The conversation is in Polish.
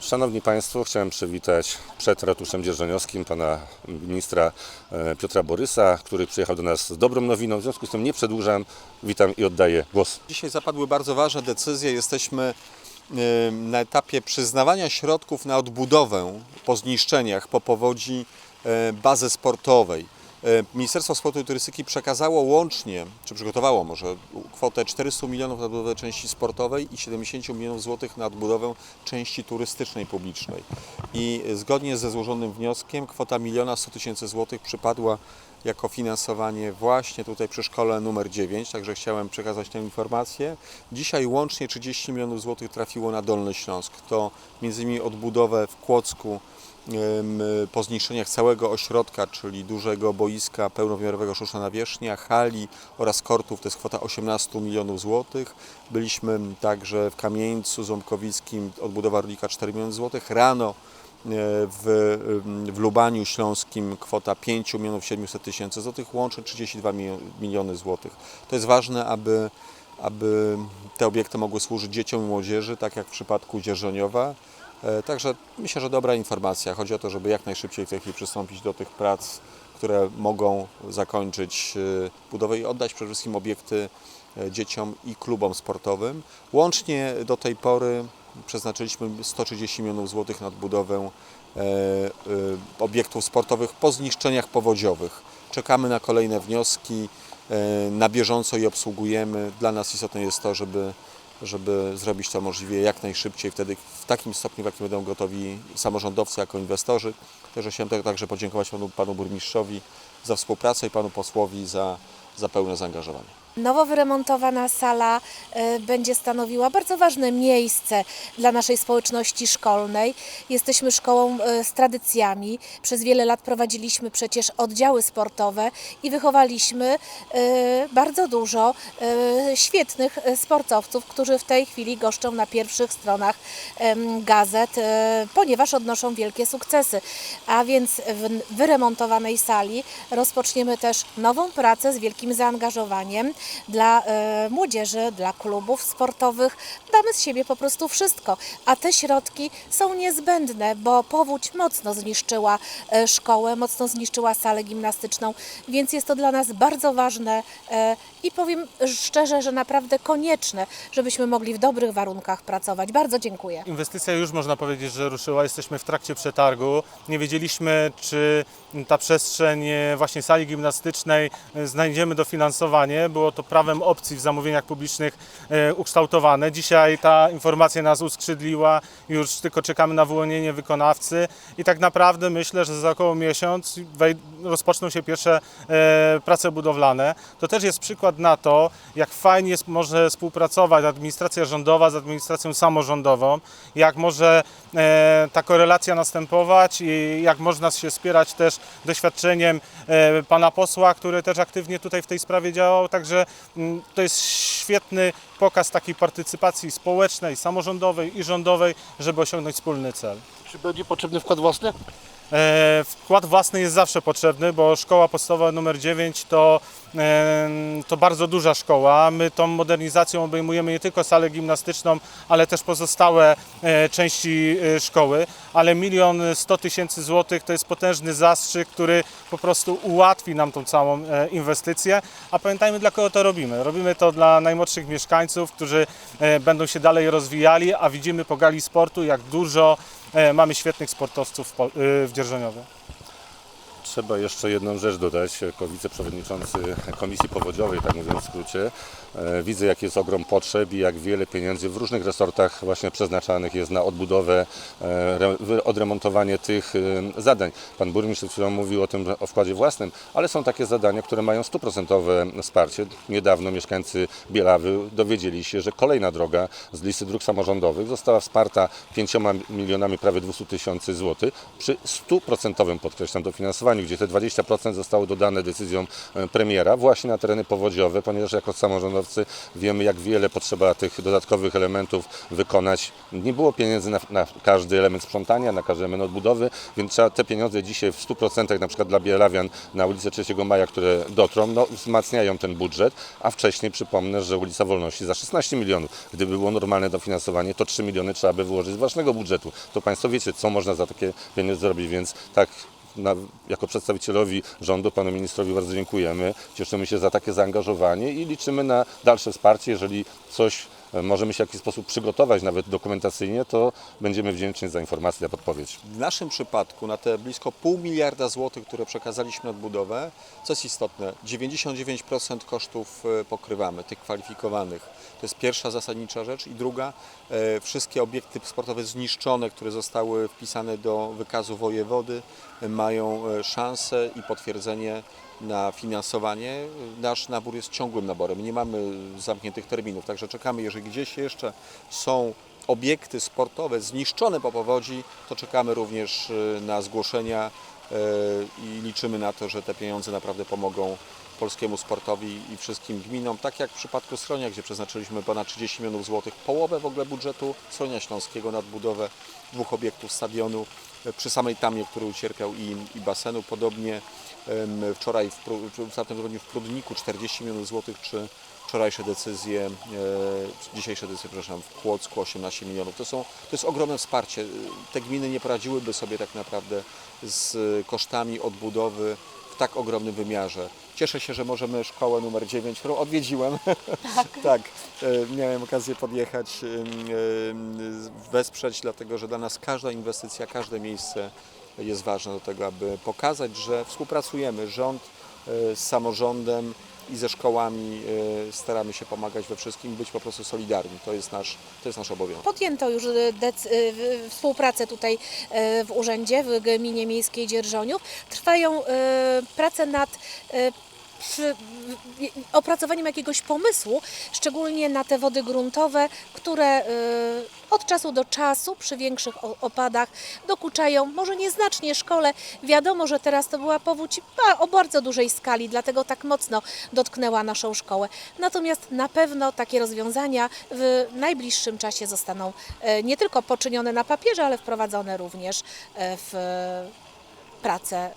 Szanowni Państwo, chciałem przywitać przed ratuszem dzierżoniowskim pana ministra e, Piotra Borysa, który przyjechał do nas z dobrą nowiną. W związku z tym nie przedłużam. Witam i oddaję głos. Dzisiaj zapadły bardzo ważne decyzje. Jesteśmy y, na etapie przyznawania środków na odbudowę po zniszczeniach, po powodzi y, bazy sportowej. Y, Ministerstwo Sportu i Turystyki przekazało łącznie, czy przygotowało może kwotę 400 milionów na odbudowę części sportowej i 70 milionów złotych na odbudowę części turystycznej publicznej. I zgodnie ze złożonym wnioskiem kwota 1 100 tysięcy złotych przypadła jako finansowanie właśnie tutaj przy szkole numer 9, także chciałem przekazać tę informację. Dzisiaj łącznie 30 milionów złotych trafiło na Dolny Śląsk. To między innymi odbudowę w Kłodzku po zniszczeniach całego ośrodka, czyli dużego boiska pełnowymiarowego sztuczna nawierzchnia, hali oraz kortów, to jest kwota 18 milionów złotych. Byliśmy także w Kamieńcu Ząbkowickim, odbudowa Rolnika 4 miliony złotych. Rano w, w Lubaniu Śląskim kwota 5 milionów 700 tysięcy złotych, łącznie 32 milio- miliony złotych. To jest ważne, aby, aby te obiekty mogły służyć dzieciom i młodzieży, tak jak w przypadku Dzierżoniowa. E, Także myślę, że dobra informacja. Chodzi o to, żeby jak najszybciej w tej chwili przystąpić do tych prac, które mogą zakończyć e, budowę i oddać przede wszystkim obiekty e, dzieciom i klubom sportowym. Łącznie do tej pory przeznaczyliśmy 130 milionów złotych na odbudowę e, obiektów sportowych po zniszczeniach powodziowych. Czekamy na kolejne wnioski, na bieżąco je obsługujemy. Dla nas istotne jest to, żeby, żeby zrobić to możliwie jak najszybciej, wtedy w takim stopniu, w jakim będą gotowi samorządowcy jako inwestorzy. Także chciałem tak- także podziękować panu, panu burmistrzowi za współpracę i panu posłowi za, za pełne zaangażowanie. Nowo wyremontowana sala e, będzie stanowiła bardzo ważne miejsce dla naszej społeczności szkolnej. Jesteśmy szkołą e, z tradycjami. Przez wiele lat prowadziliśmy przecież oddziały sportowe i wychowaliśmy e, bardzo dużo świetnych sportowców, którzy w tej chwili goszczą na pierwszych stronach gazet, ponieważ odnoszą wielkie sukcesy. A więc w wyremontowanej sali rozpoczniemy też nową pracę z wielkim zaangażowaniem dla e, młodzieży, dla klubów sportowych. Damy z siebie po prostu wszystko, a te środki są niezbędne, bo powódź mocno zniszczyła e, szkołę, mocno zniszczyła salę gimnastyczną, więc jest to dla nas bardzo ważne e, i powiem szczerze, że naprawdę konieczne, żebyśmy mogli w dobrych warunkach pracować. Bardzo dziękuję. Inwestycja już można powiedzieć, że ruszyła. Jesteśmy w trakcie przetargu. Nie wiedzieliśmy, czy ta przestrzeń e, właśnie sali gimnastycznej e, znajdziemy dofinansowanie. Było to prawem opcji w zamówieniach publicznych e, ukształtowane. Dzisiaj ta informacja nas uskrzydliła. Już tylko czekamy na wyłonienie wykonawcy i tak naprawdę myślę, że za około miesiąc rozpoczną się pierwsze prace budowlane. To też jest przykład na to, jak fajnie jest, może współpracować administracja rządowa z administracją samorządową, jak może e, ta korelacja następować i jak można się wspierać też doświadczeniem e, pana posła, który też aktywnie tutaj w tej sprawie działał. Także mm, to jest świetny pokaz takiej partycypacji społecznej, samorządowej i rządowej, żeby osiągnąć wspólny cel. Czy będzie potrzebny wkład własny? E, Wkład własny jest zawsze potrzebny, bo szkoła podstawowa numer 9 to, to bardzo duża szkoła. My tą modernizacją obejmujemy nie tylko salę gimnastyczną, ale też pozostałe e, części e, szkoły. Ale milion sto tysięcy złotych to jest potężny zastrzyk, który po prostu ułatwi nam tą całą e, inwestycję. A pamiętajmy, dla kogo to robimy. Robimy to dla najmłodszych mieszkańców, którzy będą się dalej rozwijali, a widzimy po gali sportu, jak dużo mamy świetnych sportowców w Dzierżoniowie. Trzeba jeszcze jedną rzecz dodać. Jako wiceprzewodniczący Komisji Powodziowej, tak mówiąc w skrócie, e, widzę jaki jest ogrom potrzeb i jak wiele pieniędzy w różnych resortach właśnie przeznaczanych jest na odbudowę, e, odremontowanie tych e, zadań. Pan burmistrz przed chwilą mówił o tym, o wkładzie własnym, ale są takie zadania, które mają stuprocentowe wsparcie. Niedawno mieszkańcy Bielawy dowiedzieli się, że kolejna droga z listy dróg samorządowych została wsparta 5 milionami prawie 200 tysięcy złotych przy stuprocentowym, podkreślam, dofinansowaniu. Gdzie te 20% zostało dodane decyzją e, premiera właśnie na tereny powodziowe, ponieważ jako samorządowcy wiemy, jak wiele potrzeba tych dodatkowych elementów wykonać. Nie było pieniędzy na, na każdy element sprzątania, na każdy element odbudowy, więc trzeba te pieniądze dzisiaj w 100% na przykład dla Bielawian na ulicę 3 Maja, które dotrą, no, wzmacniają ten budżet, a wcześniej przypomnę, że ulica Wolności za 16 milionów. Gdyby było normalne dofinansowanie, to 3 miliony trzeba by wyłożyć z własnego budżetu. To Państwo wiecie, co można za takie pieniądze zrobić, więc tak na, jako przedstawicielowi rządu panu ministrowi bardzo dziękujemy. Cieszymy się za takie zaangażowanie i liczymy na dalsze wsparcie. Jeżeli coś możemy się w jakiś sposób przygotować, nawet dokumentacyjnie, to będziemy wdzięczni za informację, za podpowiedź. W naszym przypadku na te blisko pół miliarda złotych, które przekazaliśmy na odbudowę, co jest istotne, 99% kosztów e, pokrywamy, tych kwalifikowanych. To jest pierwsza zasadnicza rzecz. I druga, e, wszystkie obiekty sportowe zniszczone, które zostały wpisane do wykazu wojewody, e, mają e, szansę i potwierdzenie na finansowanie. Nasz nabór jest ciągłym naborem, nie mamy zamkniętych terminów, także czekamy, jeżeli gdzieś jeszcze są obiekty sportowe zniszczone po powodzi, to czekamy również y, na zgłoszenia y, i liczymy na to, że te pieniądze naprawdę pomogą polskiemu sportowi i wszystkim gminom, tak jak w przypadku Sronia, gdzie przeznaczyliśmy ponad 30 milionów złotych, połowę w ogóle budżetu Sronia Śląskiego na odbudowę dwóch obiektów stadionu y, przy samej tamie, który ucierpiał i, i basenu. Podobnie wczoraj, w, w tamtym tygodniu w Prudniku 40 milionów złotych, czy wczorajsze decyzje, e, dzisiejsze decyzje, przepraszam, w Płocku 18 milionów. To, są, to jest ogromne wsparcie. Te gminy nie poradziłyby sobie tak naprawdę z kosztami odbudowy w tak ogromnym wymiarze. Cieszę się, że możemy szkołę numer 9, którą odwiedziłem, tak, e, miałem okazję podjechać, em, wesprzeć, dlatego że dla nas każda inwestycja, każde miejsce jest ważne do tego, aby pokazać, że współpracujemy, rząd e, z samorządem i ze szkołami e, staramy się pomagać we wszystkim, być po prostu solidarni. To jest nasz, to jest nasz obowiązek. Podjęto już e, współpracę tutaj w urzędzie, w gminie miejskiej Dzierżoniów. Trwają prace nad przy, opracowaniem jakiegoś pomysłu, szczególnie na te wody gruntowe, które e, od czasu do czasu przy większych opadach dokuczają, może nieznacznie szkole. Wiadomo, że teraz to była powódź o bardzo dużej skali, dlatego tak mocno dotknęła naszą szkołę. Natomiast na pewno takie rozwiązania w najbliższym czasie zostaną e, nie tylko poczynione na papierze, ale wprowadzone również e, w prace